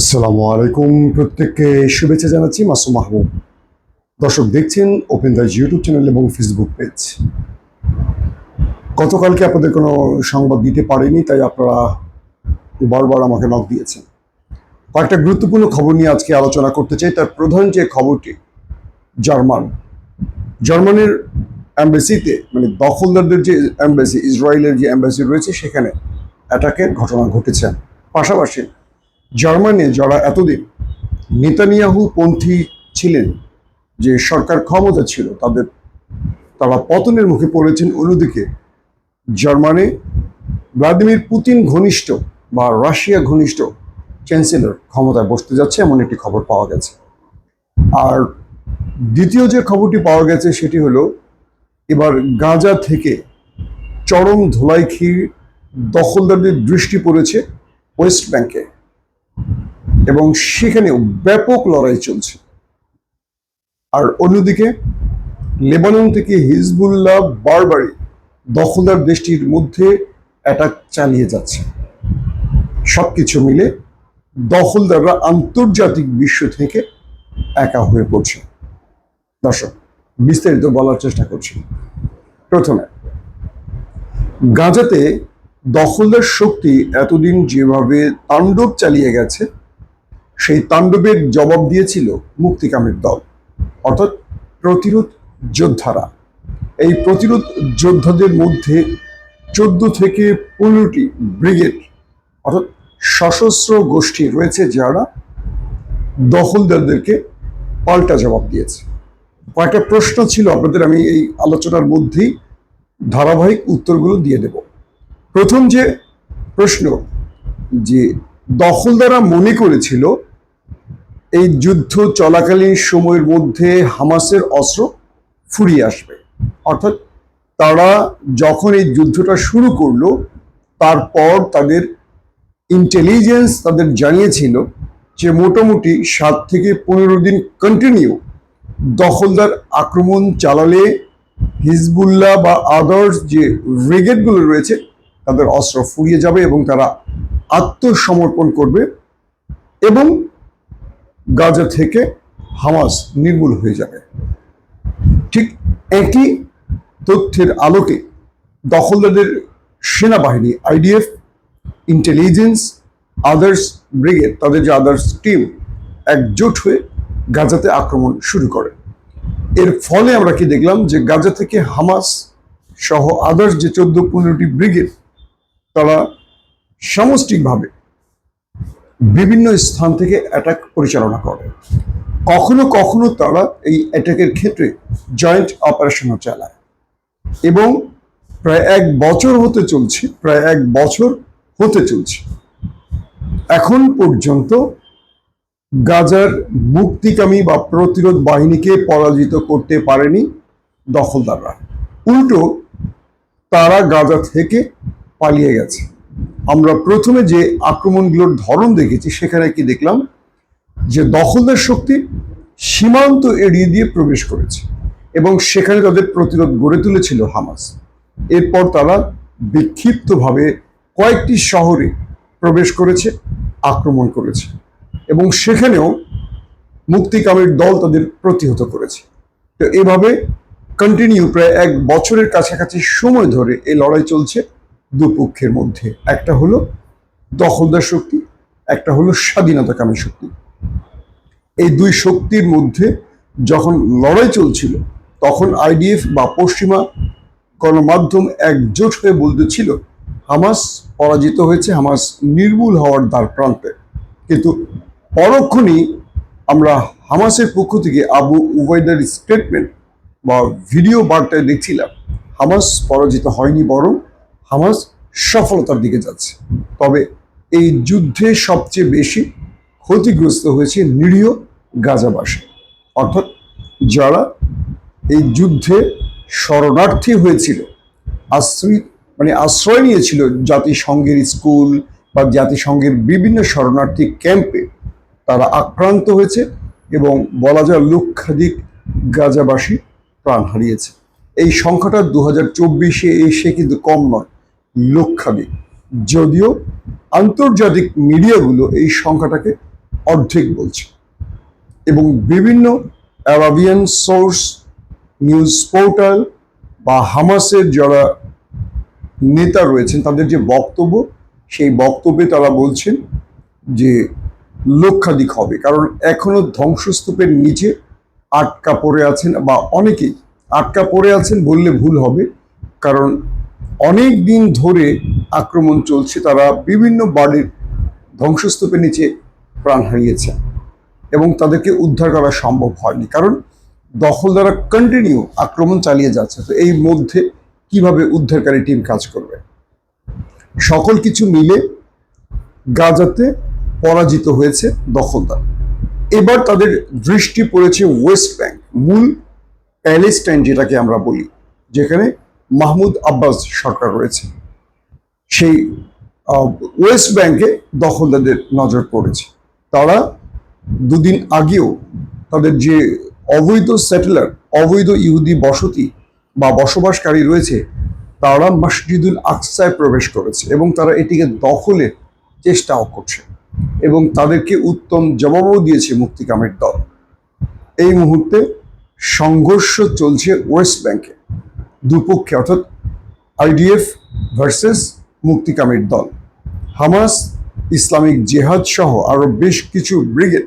আসসালামু আলাইকুম প্রত্যেককে শুভেচ্ছা জানাচ্ছি মাসুম মাহবুব। দর্শক দেখছেন ওপেন দাস ইউটিউব চ্যানেল এবং ফেসবুক পেজ গতকালকে আপনাদের কোনো সংবাদ দিতে পারিনি, তাই আপনারা বারবার আমাকে নক দিয়েছেন। কয়েকটা গুরুত্বপূর্ণ খবর নিয়ে আজকে আলোচনা করতে চাই। তার প্রধান যে খবরটি, জার্মান। জার্মানির অ্যাম্বাসিতে মানে দখলদারদের যে অ্যাম্বাসি, ইসরায়েলের যে অ্যাম্বাসি রয়েছে, সেখানে অ্যাটাকের ঘটনা ঘটেছে। পাশাপাশি জার্মানি যারা এতদিন নেতানিয়াহু পন্থী ছিলেন, যে সরকার ক্ষমতা ছিল, তাদের, তারা পতনের মুখে পড়েছেন। অন্যদিকে জার্মানি ভ্লাদিমির পুতিন ঘনিষ্ঠ বা রাশিয়া ঘনিষ্ঠ চ্যান্সেলর ক্ষমতায় বসতে যাচ্ছে, এমন একটি খবর পাওয়া গেছে। আর দ্বিতীয় যে খবরটি পাওয়া গেছে, সেটি হলো, এবার গাজা থেকে চরম ধোলাইখির দখলদারদের দৃষ্টি পড়েছে ওয়েস্ট ব্যাংকে। এবং সেখানেও ব্যাপক লড়াই চলছে। আর অন্যদিকে, লেবানন থেকে হিজবুল্লাহ বারবারই দখলদার দেশটির মধ্যে অ্যাটাক চালিয়ে যাচ্ছে। সবকিছু মিলে দখলদাররা আন্তর্জাতিক বিশ্ব থেকে একা হয়ে পড়ছে। দর্শক, বিস্তারিত বলার চেষ্টা করছি। প্রথমে, গাজাতে দখলদার শক্তি এতদিন যেভাবে তাণ্ডব চালিয়ে গেছে সেই তাণ্ডবের জবাব দিয়েছিল মুক্তিকামের দল, অর্থাৎ প্রতিরোধ যোদ্ধারা। এই প্রতিরোধ যোদ্ধাদের মধ্যে চোদ্দ থেকে পনেরোটি ব্রিগেড, অর্থাৎ সশস্ত্র গোষ্ঠী রয়েছে যারা দখলদারদেরকে পাল্টা জবাব দিয়েছে। কয়েকটা প্রশ্ন ছিল আপনাদের, আমি এই আলোচনার মধ্যেই ধারাবাহিক উত্তরগুলো দিয়ে দেব। প্রথম যে প্রশ্ন, যে দখলদারা মনে করেছিল এই যুদ্ধ চলাকালীন সময়ের মধ্যে হামাসের অস্ত্র ফুরিয়ে আসবে। অর্থাৎ তারা যখন এই যুদ্ধটা শুরু করল, তারপর তাদের ইন্টেলিজেন্স তাদের জানিয়েছিল যে মোটামুটি সাত থেকে পনেরো দিন কন্টিনিউ দখলদার আক্রমণ চালালে হিজবুল্লাহ বা আদার্স যে ব্রিগেডগুলো রয়েছে, তাদের অস্ত্র ফুরিয়ে যাবে এবং তারা আত্মসমর্পণ করবে এবং গাজা থেকে হামাস নির্মূল হয়ে যাবে। ঠিক একই তথ্যের আলোকে দখলদারদের সেনাবাহিনী, আইডিএফ, ইন্টেলিজেন্স, আদার্স ব্রিগেড, তাদের যে আদার্স টিম, একজোট হয়ে গাজাতে আক্রমণ শুরু করে। এর ফলে আমরা কি দেখলাম যে গাজা থেকে হামাস সহ আদার্স যে চোদ্দ পনেরোটি ব্রিগেড, তারা সামষ্টিকভাবে বিভিন্ন স্থান থেকে অ্যাটাক পরিচালনা করে। কখনো কখনো তারা এই অ্যাটাকের ক্ষেত্রে জয়েন্ট অপারেশনও চালায়। এবং প্রায় এক বছর হতে চলছে, প্রায় এক বছর হতে চলছে। এখন পর্যন্ত গাজার মুক্তিকামী বা প্রতিরোধ বাহিনীকে পরাজিত করতে পারেনি দখলদাররা। উল্টো, তারা গাজা থেকে পালিয়ে গেছে। আমরা প্রথমে যে আক্রমণগুলোর ধরন দেখেছি, সেখানে কি দেখলাম? যে দখলদার শক্তি সীমান্ত এড়িয়ে দিয়ে প্রবেশ করেছে এবং সেখানে তাদের প্রতিরোধ গড়ে তুলেছিল হামাস। এরপর তারা বিক্ষিপ্তভাবে কয়েকটি শহরে প্রবেশ করেছে, আক্রমণ করেছে এবং সেখানেও মুক্তিকামের দল তাদের প্রতিহত করেছে। তো এভাবে কন্টিনিউ প্রায় এক বছরের কাছাকাছি সময় ধরে এই লড়াই চলছে। দুপক্ষের মধ্যে। একটা হলো দখলদার শক্তি, একটা হলো স্বাধীনতাকামী শক্তি। এই দুই শক্তির মধ্যে যখন লড়াই চলছিল, তখন আইডিএফ বা পশ্চিমা গণমাধ্যম একজোট হয়ে বলতেছিল হামাস পরাজিত হয়েছে, হামাস নির্মূল হওয়ার দ্বার প্রান্তে। কিন্তু পরক্ষণই আমরা হামাসের পক্ষ থেকে আবু উবাইদার স্টেটমেন্ট বা ভিডিও বার্তায় দেখছিলাম, হামাস পরাজিত হয়নি বরং হামাস সফলতার দিকে যাচ্ছে। তবে এই যুদ্ধে সবচেয়ে বেশি ক্ষতিগ্রস্ত হয়েছে নিরীহ গাজাবাসী। অর্থাৎ যারা এই যুদ্ধে শরণার্থী হয়েছিল, আশ্রয় মানে আশ্রয় নিয়েছিল জাতিসংঘের স্কুল বা জাতিসংঘের বিভিন্ন শরণার্থী ক্যাম্পে, তারা আক্রান্ত হয়েছে এবং বলা যায় লক্ষাধিক গাজাবাসী প্রাণ হারিয়েছে। এই সংখ্যাটা দু হাজার চব্বিশে এসে কিন্তু কম নয়। লক্ষাধিক। যদিও আন্তর্জাতিক মিডিয়াগুলো এই সংখ্যাটাকে অর্ধেক বলছে। এবং বিভিন্ন অ্যারাবিয়ান সোর্স, নিউজ পোর্টাল বা হামাসের যারা নেতা রয়েছেন, তাদের যে বক্তব্য, সেই বক্তব্যে তারা বলছেন যে লক্ষাধিক হবে। কারণ এখনও ধ্বংসস্তূপের নিচে আটকা পড়ে আছেন বা অনেকেই আটকা পড়ে আছেন বললে ভুল হবে। কারণ অনেক দিন ধরে আক্রমণ চলছে, তারা বিভিন্ন বাড়ির ধ্বংসস্তূপের নিচে প্রাণ হারিয়েছে এবং তাদেরকে উদ্ধার করা সম্ভব হয়নি। কারণ দখলদারা কন্টিনিউ আক্রমণ চালিয়ে যাচ্ছে। তো এই মধ্যে কীভাবে উদ্ধারকারী টিম কাজ করবে? সকল কিছু মিলে গাজাতে পরাজিত হয়েছে দখলদার। এবার তাদের দৃষ্টি পড়েছে ওয়েস্ট ব্যাংক মূল প্যালেস্টাইন যেটাকে আমরা বলি, যেখানে মাহমুদ আব্বাস সরকার রয়েছে। সেই ওয়েস্ট ব্যাংকে দখলদারদের নজর পড়েছে। তারা দুদিন আগেও তাদের যে অবৈধ সেটেলার অবৈধ ইহুদি বসতি বা বসবাসকারী রয়েছে, তারা মসজিদুল আকসায় প্রবেশ করেছে এবং তারা এটিকে দখলের চেষ্টাও করছে এবং তাদেরকে উত্তম জবাবও দিয়েছে মুক্তিকামের দল। এই মুহূর্তে সংঘর্ষ চলছে ওয়েস্ট ব্যাংকে। দুপক্ষে, অর্থাৎ আইডিএফ ভার্সেস মুক্তিকামীর দল। হামাস, ইসলামিক জেহাদ সহ আরও বেশ কিছু ব্রিগেড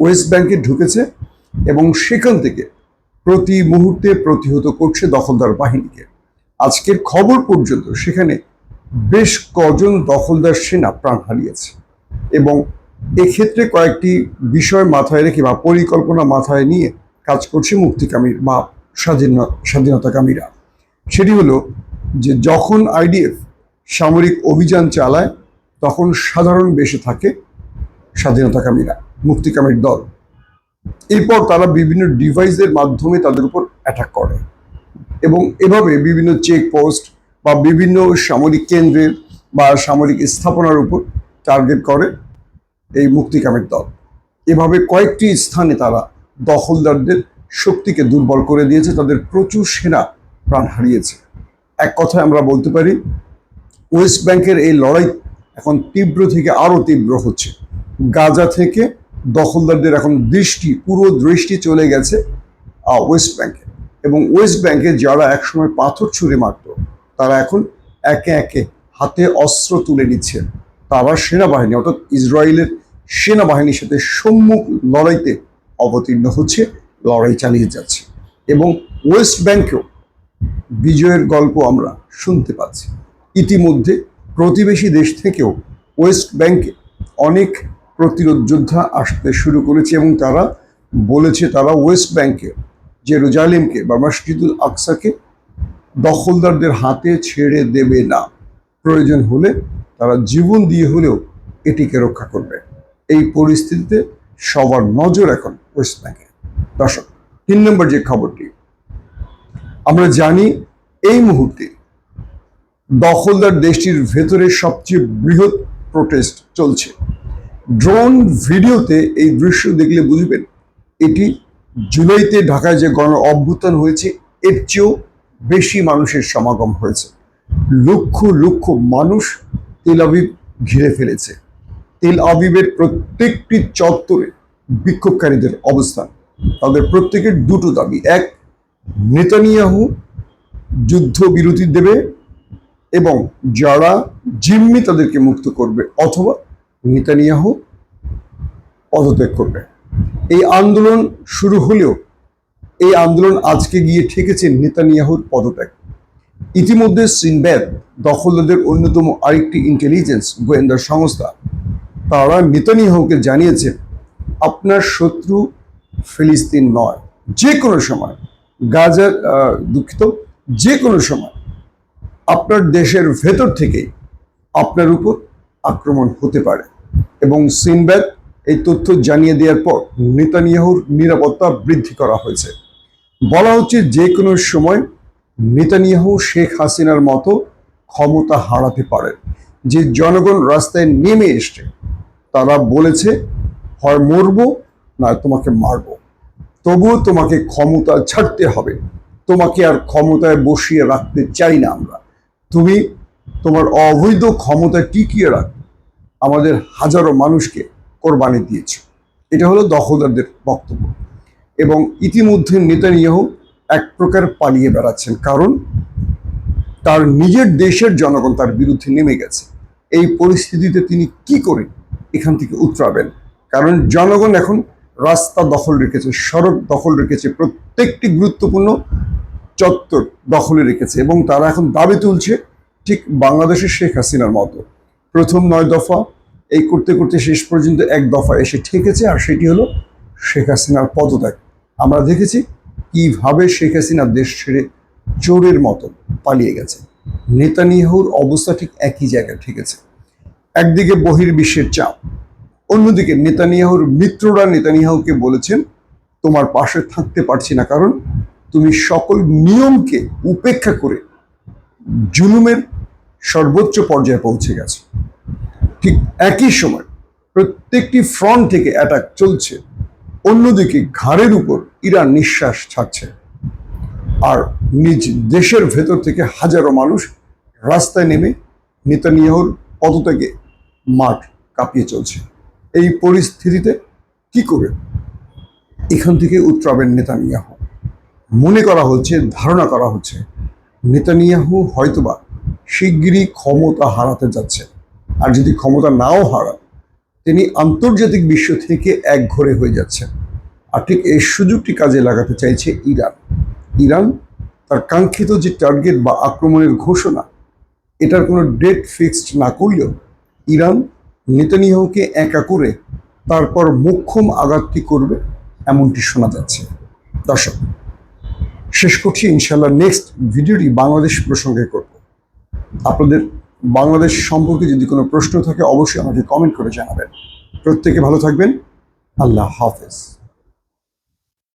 ওয়েস্ট ব্যাংকে ঢুকেছে এবং সেখান থেকে প্রতি মুহূর্তে প্রতিহত করছে দখলদার বাহিনীকে। আজকের খবর পর্যন্ত সেখানে বেশ কজন দখলদার সেনা প্রাণ হারিয়েছে এবং এক্ষেত্রে কয়েকটি বিষয় মাথায় রেখে বা পরিকল্পনা মাথায় নিয়ে কাজ করছে মুক্তিকামীর বা স্বাধীন স্বাধীনতাকামীরা। সেটি হলো যে যখন আইডিএফ সামরিক অভিযান চালায়, তখন সাধারণ বেশে থাকে স্বাধীনতাকামীরা, মুক্তিকামীর দল। এরপর তারা বিভিন্ন ডিভাইসের মাধ্যমে তাদের উপর অ্যাটাক করে এবং এভাবে বিভিন্ন চেকপোস্ট বা বিভিন্ন সামরিক কেন্দ্রের বা সামরিক স্থাপনার উপর টার্গেট করে এই মুক্তিকামের দল। এভাবে কয়েকটি স্থানে তারা দখলদারদের শক্তিকে দুর্বল করে দিয়েছে, তাদের প্রচুর সেনা প্রাণ হারিয়েছে। এক কথায় আমরা বলতে পারি, ওয়েস্ট ব্যাংকের এই লড়াই এখন তীব্র থেকে আরও তীব্র হচ্ছে। গাজা থেকে দখলদারদের এখন দৃষ্টি, পুরো দৃষ্টি চলে গেছে ওয়েস্ট ব্যাংকে। এবং ওয়েস্ট ব্যাংকে যারা একসময় পাথর ছুঁড়ে মারত, তারা এখন একে একে হাতে অস্ত্র তুলে নিচ্ছে। তারা সেনাবাহিনী, অর্থাৎ ইসরায়েলের সেনাবাহিনীর সাথে সম্মুখ লড়াইতে অবতীর্ণ হচ্ছে। লড়াই চালিয়ে যাচ্ছে। এবং ওয়েস্ট ব্যাংকেও বিজয়ের গল্প আমরা শুনতে পাচ্ছি। ইতিমধ্যে প্রতিবেশী দেশ থেকেও ওয়েস্ট ব্যাংকে অনেক প্রতিরোধ যোদ্ধা আসতে শুরু করেছে এবং তারা বলেছে, তারা ওয়েস্ট ব্যাংকে জেরুজালেমকে বা মসজিদুল আকসাকে দখলদারদের হাতে ছেড়ে দেবে না। প্রয়োজন হলে তারা জীবন দিয়ে হলেও এটিকে রক্ষা করবে। এই পরিস্থিতিতে সবার নজর এখন ওয়েস্ট ব্যাংকে দর্শক, তিন নম্বর যে খবরটি, আমরা জানি এই মুহূর্তে দখলদার দেশটির ভেতরে সবচেয়ে বৃহৎ প্রোটেস্ট চলছে। ড্রোন ভিডিওতে এই দৃশ্য দেখলে বুঝবেন, এটি জুলাইতে ঢাকায় যে গণ অভ্যুত্থান হয়েছে, এর চেয়েও বেশি মানুষের সমাগম হয়েছে। লক্ষ লক্ষ মানুষ তেল আবিব ঘিরে ফেলেছে। তেল আবিবের প্রত্যেকটি চত্বরে বিক্ষোভকারীদের অবস্থান। তাদের প্রত্যেকের দুটো দাবি। এক, নেতানিয়াহু যুদ্ধবিরতি দেবে এবং যারা জিম্মি তাদেরকে মুক্ত করবে অথবা নেতানিয়াহু পদত্যাগ করবে। এই আন্দোলন শুরু হলেও, এই আন্দোলন আজকে গিয়ে ঠেকেছে নেতানিয়াহুর পদত্যাগ। ইতিমধ্যে সিনব্যাদ, দখলদারদের অন্যতম আরেকটি ইন্টেলিজেন্স গোয়েন্দা সংস্থা। তারা নেতানিয়াহুকে জানিয়েছে, আপনার শত্রু ফিলিস্তিন নয়, যে কোনো সময়, গাজার দুঃখিত, যে কোনো সময় আপনার দেশের ভেতর থেকেই আপনার উপর আক্রমণ হতে পারে এবং সিনব্যাগ এই তথ্য জানিয়ে দেওয়ার পর নেতানিয়াহুর নিরাপত্তা বৃদ্ধি করা হয়েছে। বলা হচ্ছে যে কোনো সময় নেতানিয়াহু শেখ হাসিনার মতো ক্ষমতা হারাতে পারে। যে জনগণ রাস্তায় নেমে এসছে, তারা বলেছে হয় মরবো না, তোমাকে মারবো। তবুও তোমাকে ক্ষমতা ছাড়তে হবে। তোমাকে আর ক্ষমতায় বসিয়ে রাখতে চাই না আমরা। তুমি তোমার অবৈধ ক্ষমতা টিকিয়ে রাখ। আমাদের হাজারো মানুষকে কোরবানি দিয়েছ। এটা হলো দখলদারদের বক্তব্য। এবং ইতিমধ্যে নেতানিয়াহু এক প্রকার পালিয়ে বেড়াচ্ছেন। কারণ তার নিজের দেশের জনগণ তার বিরুদ্ধে নেমে গেছে। এই পরিস্থিতিতে তিনি কি করে এখান থেকে উতরাবেন? কারণ জনগণ এখন রাস্তা দখল রেখেছে, সড়ক দখল রেখেছে, প্রত্যেকটি গুরুত্বপূর্ণ চত্বর দখলে রেখেছে এবং তারা এখন দাবি তুলছে ঠিক বাংলাদেশের শেখ হাসিনার মতো। প্রথম নয় দফা, এই করতে করতে শেষ পর্যন্ত এক দফা এসে ঠেকেছে আর সেটি হলো শেখ হাসিনার পদত্যাগ। আমরা দেখেছি কীভাবে শেখ হাসিনা দেশ ছেড়ে চোরের মতো পালিয়ে গেছে। নেতানিয়াহুর অবস্থা ঠিক একই জায়গায় ঠেকেছে। একদিকে বহির্বিশ্বের চাপ অন্যদিকে নেতানিয়াহুর মিত্ররা নেতানিয়াহুকে বলেছেন, তোমার পাশে থাকতে পারছি না, কারণ তুমি সকল নিয়মকে উপেক্ষা করে জুলুমের সর্বোচ্চ পর্যায়ে পৌঁছে গেছে। ঠিক একই সময় প্রত্যেকটি ফ্রন্ট থেকে অ্যাটাক চলছে, অন্যদিকে ঘাড়ের উপর ইরান নিঃশ্বাস ছাড়ছে। আর নিজ দেশের ভেতর থেকে হাজারো মানুষ রাস্তায় নেমে নেতানিয়াহুর পদত্যাগে মাঠ কাঁপিয়ে চলছে। এই পরিস্থিতিতে কি করে এখান থেকে উত্তরাবেন নেতানিয়াহু? মনে করা হচ্ছে, ধারণা করা হচ্ছে, নেতানিয়াহু হয়তোবা শিগগিরই ক্ষমতা হারাতে যাচ্ছে আর যদি ক্ষমতা নাও হারান, তিনি আন্তর্জাতিক বিশ্ব থেকে একঘরে হয়ে যাচ্ছেন। আর ঠিক এই সুযোগটি কাজে লাগাতে চাইছে ইরান। ইরান তার কাঙ্ক্ষিত যে টার্গেট বা আক্রমণের ঘোষণা, এটার কোনো ডেট ফিক্সড না করলেও ইরান নেতানিয়াহুকে একা করে তারপর মোক্ষম আঘাতটি করবে এমনটি শোনা যাচ্ছে। দর্শক, শেষ করছি ইনশাল্লাহ নেক্সট ভিডিওটি বাংলাদেশ প্রসঙ্গে করব। আপনাদের বাংলাদেশ সম্পর্কে যদি কোনো প্রশ্ন থাকে, অবশ্যই আমাকে কমেন্ট করে জানাবেন। প্রত্যেকে ভালো থাকবেন। আল্লাহ হাফেজ।